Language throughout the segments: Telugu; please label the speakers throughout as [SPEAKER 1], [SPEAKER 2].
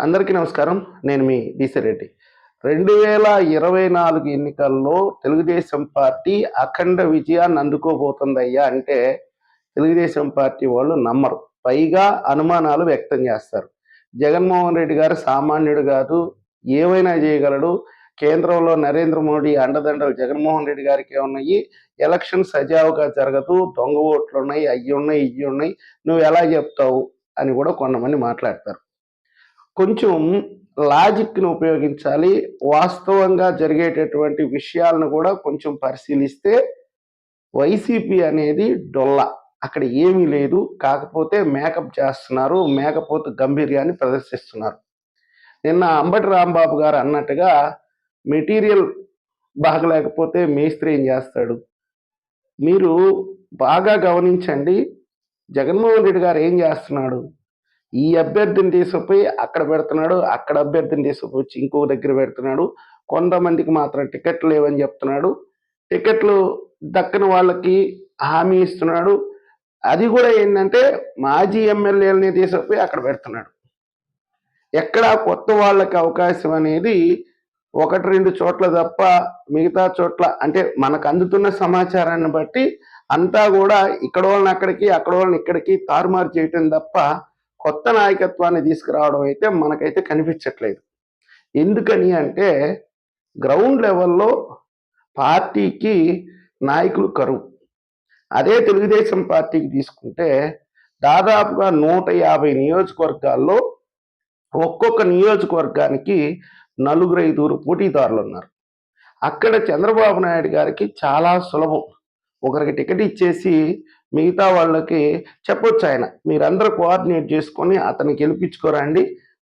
[SPEAKER 1] అందరికీ నమస్కారం. నేను మీ డిసి రెడ్డి. రెండు వేల ఇరవై నాలుగు ఎన్నికల్లో తెలుగుదేశం పార్టీ అఖండ విజయాన్ని అందుకోబోతుందయ్యా అంటే తెలుగుదేశం పార్టీ వాళ్ళు నమ్మరు. పైగా అనుమానాలు వ్యక్తం చేస్తారు. జగన్మోహన్ రెడ్డి గారు సామాన్యుడు కాదు ఏమైనా చేయగలడు? కేంద్రంలో నరేంద్ర మోడీ అండదండలు జగన్మోహన్ రెడ్డి గారికి ఉన్నాయి. ఎలక్షన్ సజావుగా జరగదు. దొంగ ఓట్లు ఉన్నాయి అయ్యి ఉన్నాయి ఇవి ఉన్నాయి నువ్వు ఎలా చెప్తావు? అని కూడా కొంతమంది మాట్లాడతారు. కొంచెం లాజిక్ని ఉపయోగించాలి. వాస్తవంగా జరిగేటటువంటి విషయాలను కూడా కొంచెం పరిశీలిస్తే వైసీపీ అనేది డొల్ల. అక్కడ ఏమీ లేదు. కాకపోతే మేకప్ చేస్తున్నారు. మేకపోతు గంభీర్యాన్ని ప్రదర్శిస్తున్నారు. నిన్న అంబటి రాంబాబు గారు అన్నట్టుగా మెటీరియల్ బాగలేకపోతే మేస్త్రి ఏం చేస్తాడు? మీరు బాగా గమనించండి. జగన్మోహన్ రెడ్డి గారు ఏం చేస్తున్నాడు? ఈ అభ్యర్థిని తీసుకుపోయి అక్కడ పెడుతున్నాడు అక్కడ అభ్యర్థిని తీసుకుపోయి వచ్చి ఇంకో దగ్గర పెడుతున్నాడు. కొంతమందికి మాత్రం టికెట్లు లేవని చెప్తున్నాడు. టికెట్లు దక్కని వాళ్ళకి హామీ ఇస్తున్నాడు. అది కూడా ఏంటంటే మాజీ ఎమ్మెల్యేలని తీసుకుపోయి అక్కడ పెడుతున్నాడు. ఎక్కడ కొత్త వాళ్ళకి అవకాశం అనేది ఒకటి రెండు చోట్ల తప్ప మిగతా చోట్ల అంటే మనకు అందుతున్న సమాచారాన్ని బట్టి అంతా కూడా ఇక్కడ వాళ్ళని అక్కడికి అక్కడ వాళ్ళని ఇక్కడికి తారుమారు చేయటం తప్ప కొత్త నాయకత్వాన్ని తీసుకురావడం అయితే మనకైతే కనిపించట్లేదు. ఎందుకని అంటే గ్రౌండ్ లెవెల్లో పార్టీకి నాయకులు కరువు. అదే తెలుగుదేశం పార్టీకి తీసుకుంటే దాదాపుగా నూట యాభై నియోజకవర్గాల్లో ఒక్కొక్క నియోజకవర్గానికి నలుగురు ఐదుగురు పోటీదారులు ఉన్నారు. అక్కడ చంద్రబాబు నాయుడు గారికి చాలా సులభం. ఒకరికి టికెట్ ఇచ్చేసి మిగతా వాళ్ళకి చెప్పొచ్చు ఆయన. మీరందరూ కోఆర్డినేట్ చేసుకొని అతన్ని గెలిపించుకోరండి.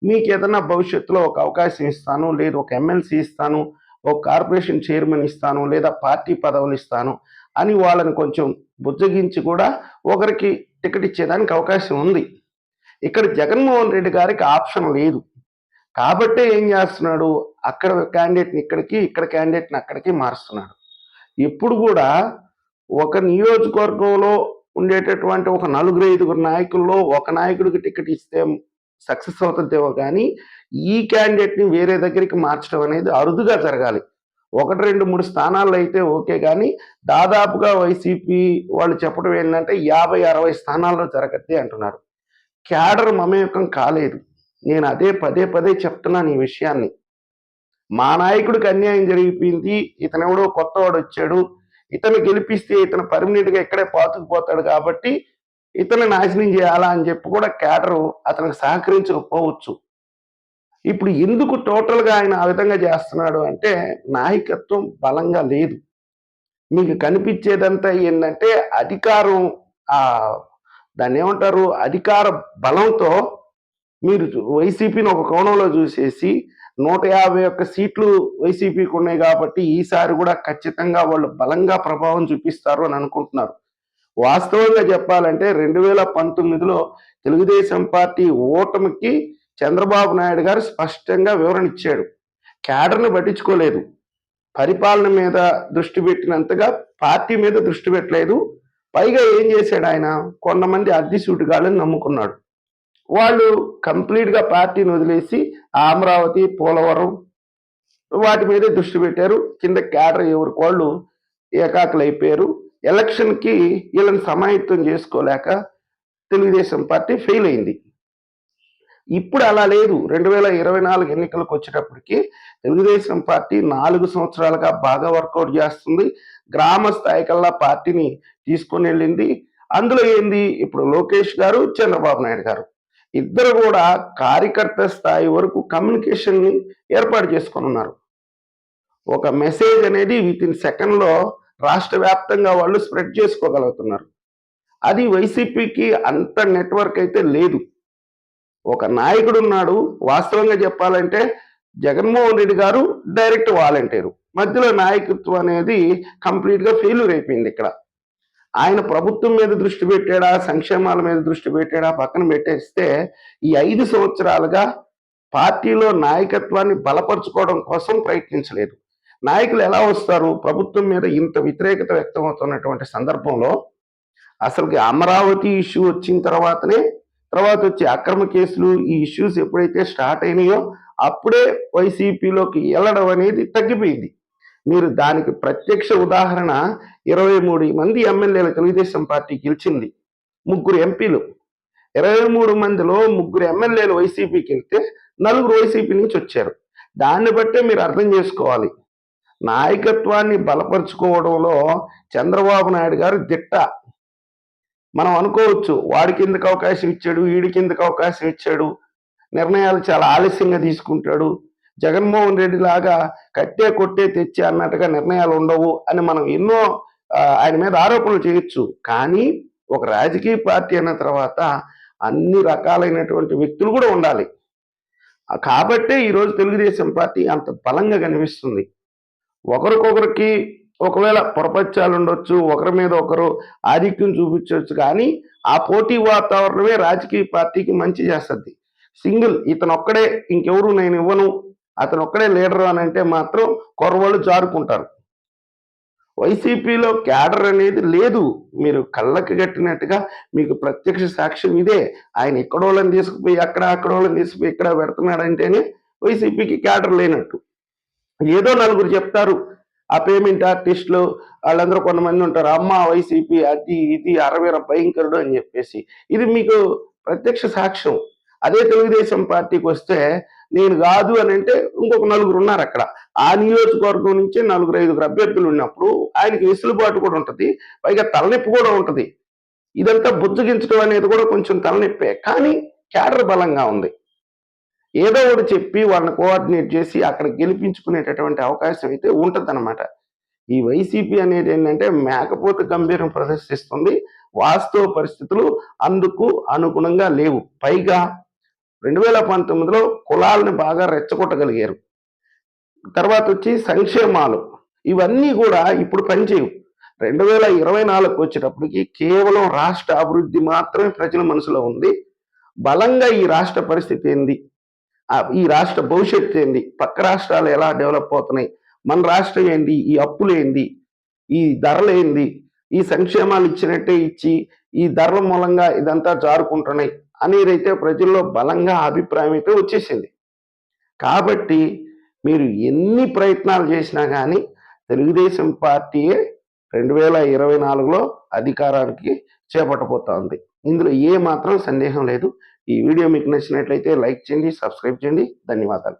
[SPEAKER 1] మీకు ఏదైనా భవిష్యత్తులో ఒక అవకాశం ఇస్తాను లేదు ఒక ఎమ్మెల్సీ ఇస్తాను ఒక కార్పొరేషన్ చైర్మన్ ఇస్తాను లేదా పార్టీ పదవులు ఇస్తాను అని వాళ్ళని కొంచెం బుజ్జగించి కూడా ఒకరికి టికెట్ ఇచ్చేదానికి అవకాశం ఉంది. ఇక్కడ జగన్మోహన్ రెడ్డి గారికి ఆప్షన్ లేదు. కాబట్టే ఏం చేస్తున్నాడు? అక్కడ క్యాండిడేట్ని ఇక్కడికి ఇక్కడ క్యాండిడేట్ని అక్కడికి మారుస్తున్నాడు. ఎప్పుడు కూడా ఒక నియోజకవర్గంలో ఉండేటటువంటి ఒక నలుగురు ఐదుగురు నాయకుల్లో ఒక నాయకుడికి టికెట్ ఇస్తే సక్సెస్ అవుతుందేమో కానీ ఈ క్యాండిడేట్ని వేరే దగ్గరికి మార్చడం అనేది అరుదుగా జరగాలి. ఒకటి రెండు మూడు స్థానాల్లో అయితే ఓకే కానీ దాదాపుగా వైసీపీ వాళ్ళు చెప్పడం ఏంటంటే యాభై అరవై స్థానాల్లో జరగద్ది అంటున్నారు. క్యాడర్ మమేకం కాలేదు. నేను అదే పదే పదే చెప్తున్నాను ఈ విషయాన్ని. మా నాయకుడికి అన్యాయం జరిగిపోయింది. ఇతనెవడో కొత్తవాడు వచ్చాడు ఇతను గెలిపిస్తే ఇతను పర్మనెంట్గా ఇక్కడే పాతుకుపోతాడు కాబట్టి ఇతను నాశనం చేయాలా అని చెప్పి కూడా క్యాడరు అతనికి సహకరించకపోవచ్చు. ఇప్పుడు ఎందుకు టోటల్గా ఆయన ఆ విధంగా చేస్తున్నాడు అంటే నాయకత్వం బలంగా లేదు. మీకు కనిపించేదంతా ఏంటంటే అధికారం ఆ దాన్ని ఏమంటారు? అధికార బలంతో మీరు వైసీపీని ఒక కోణంలో చూసేసి నూట యాభై ఒక్క సీట్లు వైసీపీకి ఉన్నాయి కాబట్టి ఈసారి కూడా ఖచ్చితంగా వాళ్ళు బలంగా ప్రభావం చూపిస్తారు అని అనుకుంటున్నారు. వాస్తవంగా చెప్పాలంటే రెండు వేల పంతొమ్మిదిలో తెలుగుదేశం పార్టీ ఓటమికి చంద్రబాబు నాయుడు గారు స్పష్టంగా వివరణ ఇచ్చాడు. క్యాడర్ని పట్టించుకోలేదు. పరిపాలన మీద దృష్టి పెట్టినంతగా పార్టీ మీద దృష్టి పెట్టలేదు. పైగా ఏం చేశాడు ఆయన? కొంతమంది అద్దె సూటుగాళ్ళని నమ్ముకున్నాడు. వాళ్ళు కంప్లీట్గా పార్టీని వదిలేసి అమరావతి పోలవరం వాటి మీదే దృష్టి పెట్టారు. కింద క్యాడర్ ఎవరికి వాళ్ళు ఏకాకులు అయిపోయారు ఎలక్షన్కి వీళ్ళని సమాయత్తం చేసుకోలేక తెలుగుదేశం పార్టీ ఫెయిల్ అయింది. ఇప్పుడు అలా లేదు. రెండు వేల ఇరవై నాలుగు ఎన్నికలకు వచ్చేటప్పటికి తెలుగుదేశం పార్టీ నాలుగు సంవత్సరాలుగా బాగా వర్కౌట్ చేస్తుంది. గ్రామ స్థాయి కల్లా పార్టీని తీసుకొని వెళ్ళింది. అందులో ఏంది? ఇప్పుడు లోకేష్ గారు చంద్రబాబు నాయుడు గారు. ఇద్దరు కూడా కార్యకర్త స్థాయి వరకు కమ్యూనికేషన్ని ఏర్పాటు చేసుకొని ఉన్నారు. ఒక మెసేజ్ అనేది విత్ ఇన్ సెకండ్లో రాష్ట్ర వ్యాప్తంగా వాళ్ళు స్ప్రెడ్ చేసుకోగలుగుతున్నారు. అది వైసీపీకి అంత నెట్వర్క్ అయితే లేదు. ఒక నాయకుడు ఉన్నాడు వాస్తవంగా చెప్పాలంటే జగన్మోహన్ రెడ్డి గారు డైరెక్ట్ వాలంటీరు మధ్యలో నాయకత్వం అనేది కంప్లీట్గా ఫెయిల్యూర్ అయిపోయింది ఇక్కడ. ఆయన ప్రభుత్వం మీద దృష్టి పెట్టాడా సంక్షేమాల మీద దృష్టి పెట్టాడా పక్కన పెట్టేస్తే ఈ ఐదు సంవత్సరాలుగా పార్టీలో నాయకత్వాన్ని బలపరుచుకోవడం కోసం ప్రయత్నించలేదు. నాయకులు ఎలా వస్తారు? ప్రభుత్వం మీద ఇంత వ్యతిరేకత వ్యక్తం అవుతున్నటువంటి సందర్భంలో అసలుకి అమరావతి ఇష్యూ వచ్చిన తర్వాతనే తర్వాత వచ్చి అక్రమ కేసులు ఈ ఇష్యూస్ ఎప్పుడైతే స్టార్ట్ అయినాయో అప్పుడే వైసీపీలోకి వెళ్ళడం అనేది తగ్గిపోయింది. మీరు దానికి ప్రత్యక్ష ఉదాహరణ ఇరవై మూడు మంది ఎమ్మెల్యేలు తెలుగుదేశం పార్టీ గెలిచింది. ముగ్గురు ఎంపీలు. ఇరవై మూడు మందిలో ముగ్గురు ఎమ్మెల్యేలు వైసీపీకి వెళ్తే నలుగురు వైసీపీ నుంచి వచ్చారు. దాన్ని బట్టే మీరు అర్థం చేసుకోవాలి. నాయకత్వాన్ని బలపరుచుకోవడంలో చంద్రబాబు నాయుడు గారు దిట్ట. మనం అనుకోవచ్చు వాడికి ఎందుకు అవకాశం ఇచ్చాడు వీడికి ఎందుకు అవకాశం ఇచ్చాడు నిర్ణయాలు చాలా ఆలస్యంగా తీసుకుంటాడు జగన్మోహన్ రెడ్డి లాగా కట్టే కొట్టే తెచ్చే అన్నట్టుగా నిర్ణయాలు ఉండవు అని మనం ఎన్నో ఆయన మీద ఆరోపణలు చేయొచ్చు. కానీ ఒక రాజకీయ పార్టీ అన్న తర్వాత అన్ని రకాలైనటువంటి వ్యక్తులు కూడా ఉండాలి. కాబట్టే ఈరోజు తెలుగుదేశం పార్టీ అంత బలంగా కనిపిస్తుంది. ఒకరికొకరికి ఒకవేళ పొరపచ్చాలు ఉండొచ్చు ఒకరి మీద ఒకరు ఆధిక్యం చూపించవచ్చు కానీ ఆ పోటీ వాతావరణమే రాజకీయ పార్టీకి మంచి చేస్తుంది. సింగిల్ ఇతను ఒక్కడే ఇంకెవరు నేను ఇవ్వను అతను ఒక్కడే లీడర్ అని అంటే మాత్రం కొరవాళ్ళు జారుకుంటారు. వైసీపీలో క్యాడర్ అనేది లేదు. మీరు కళ్ళకి కట్టినట్టుగా మీకు ప్రత్యక్ష సాక్ష్యం ఇదే. ఆయన ఎక్కడోళ్ళని తీసుకుపోయి అక్కడ వాళ్ళని తీసుకుపోయి ఇక్కడ పెడుతున్నాడంటేనే వైసీపీకి క్యాడర్ లేనట్టు. ఏదో నలుగురు చెప్తారు. ఆ పేమెంట్ ఆర్టిస్టులు వాళ్ళందరూ కొంతమంది ఉంటారు. అమ్మ వైసీపీ అది ఇది అరవీర భయంకరుడు అని చెప్పేసి. ఇది మీకు ప్రత్యక్ష సాక్ష్యం. అదే తెలుగుదేశం పార్టీకి వస్తే నేను కాదు అని అంటే ఇంకొక నలుగురు ఉన్నారు అక్కడ. ఆ నియోజకవర్గం నుంచి నలుగురు ఐదుగురు అభ్యర్థులు ఉన్నప్పుడు ఆయనకి వెసులుబాటు కూడా ఉంటుంది పైగా తలనొప్పి కూడా ఉంటుంది. ఇదంతా బుజ్జగించడం అనేది కూడా కొంచెం తలనొప్పే కానీ క్యాడర్ బలంగా ఉంది. ఏదో ఒకటి చెప్పి వాళ్ళని కోఆర్డినేట్ చేసి అక్కడ గెలిపించుకునేటటువంటి అవకాశం అయితే ఉంటుందన్నమాట. ఈ వైసీపీ అనేది ఏంటంటే మేకపోతే గంభీరం ప్రదర్శిస్తుంది వాస్తవ పరిస్థితులు అందుకు అనుగుణంగా లేవు. పైగా రెండు వేల పంతొమ్మిదిలో కులాలను బాగా రెచ్చగొట్టగలిగారు. తర్వాత వచ్చి సంక్షేమాలు ఇవన్నీ కూడా ఇప్పుడు పనిచేయవు. రెండు వేల ఇరవై నాలుగుకి వచ్చేటప్పటికి కేవలం రాష్ట్ర అభివృద్ధి మాత్రమే ప్రజల మనసులో ఉంది. బలంగా ఈ రాష్ట్ర పరిస్థితి ఏంది? ఈ రాష్ట్ర భవిష్యత్తు ఏంది? పక్క రాష్ట్రాలు ఎలా డెవలప్ అవుతున్నాయి? మన రాష్ట్రం ఏంది? ఈ అప్పులు ఏంది? ఈ ధరలు ఏంది? ఈ సంక్షేమాలు ఇచ్చినట్టే ఇచ్చి ఈ ధరల మూలంగా ఇదంతా జారుకుంటున్నాయి. అనేదైతే ప్రజల్లో బలంగా అభిప్రాయం అయితే వచ్చేసింది. కాబట్టి మీరు ఎన్ని ప్రయత్నాలు చేసినా కానీ తెలుగుదేశం పార్టీయే రెండు వేల ఇరవై నాలుగులో అధికారానికి చేపట్టబోతోంది. ఇందులో ఏ మాత్రం సందేహం లేదు. ఈ వీడియో మీకు నచ్చినట్లయితే లైక్ చేయండి సబ్స్క్రైబ్ చేయండి. ధన్యవాదాలు.